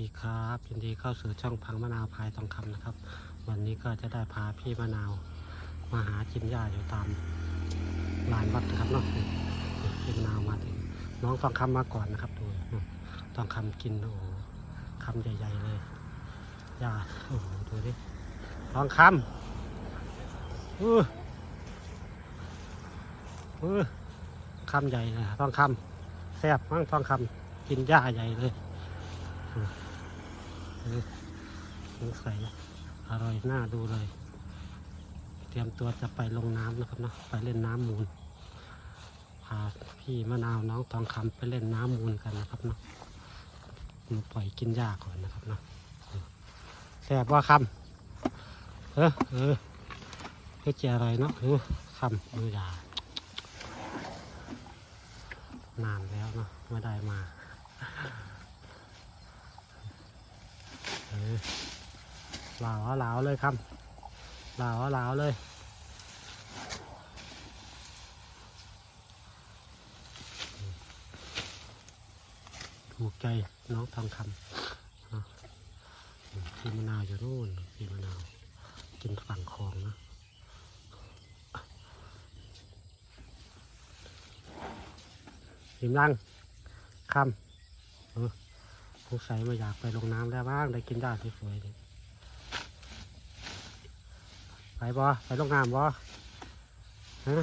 ดีครับยินดีเข้าสู่ช่องพังมะนาวพายทองคำนะครับ วันนี้ก็จะได้พาพี่มะนาว มาหากินหญ้าอยู่ตามลานวัดนะครับเนาะพี่มะนาวมาถึงน้องทองคำมาก่อนนะครับดูทองคำกินโอ้คำใหญ่ๆเลยหญ้าโอ้ดูดิทองคำอื้ออือคำใหญ่เลยทองคำแซ่บมั้งทองคำกินหญ้าใหญ่เลย สงสัยอร่อยน่าดูเลย เตรียมตัวจะไปลงน้ำนะครับเนาะไปเล่นน้ำมูลพาพี่มะนาวน้องทองคำไปเล่นน้ำมูลกันนะครับเนาะปล่อยกินหญ้าก่อนนะครับเนาะแซ่บว่าคำเออเออเพื่อจะอะไรเนาะดูคำดูยานานแล้วเนาะไม่ได้มา เออเหลาเหลาวเลยครับหลาเหลาวเลยถูกใจน้องทองคำเนาะพี่มะนาวอยู่นู่นพี่มะนาวกินฝั่งคลองนะหิมลังคำเออสงสัยมาอยากไปลงน้ำแล้วบ้าง ได้กินหญ้าสวยๆนี่ ไปบ่ไปลงน้ำบ่ฮะ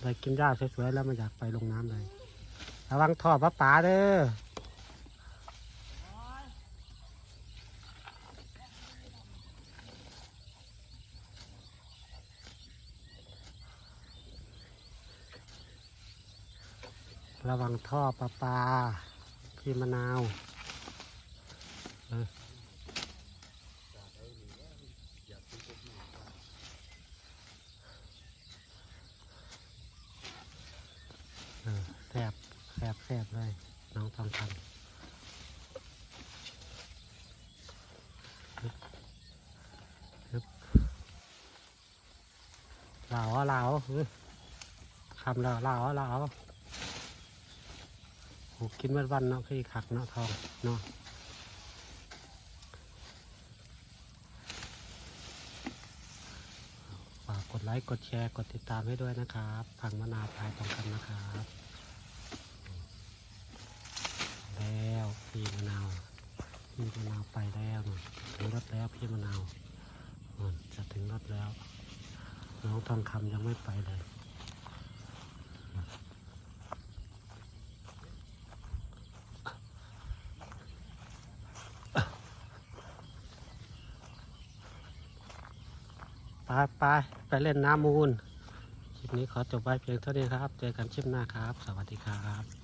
ได้กินหญ้าสวยๆแล้วมาอยากไปลงน้ำเลยระวังท่อปลาปลาเด้อระวังท่อปลาปลาพี่มะนาวเออเออแซ บแซบแซบเลยน้องทองคำฮึบฮึบเหลาเหลาคำเหลาเหลาเหลาโอ้กินวันวันเนาะคือขักเนาะทองเนาะฝากกดไลค์ กดแชร์ กดติดตามให้ด้วยนะครับ พังมนาพายทองคำนะครับ แล้วพี่มะนาวพี่ มะนาวไปแล้วนู่นถึงรถแล้วพี่มะนาวนู่นจะถึงรถแล้ว น้องทองคำยังไม่ไปเลยไปไปไปเล่นน้ำมูลคลิปนี้ขอจบไว้เพียงเท่านี้ครับ เจอกันคลิปหน้าครับ สวัสดีครับ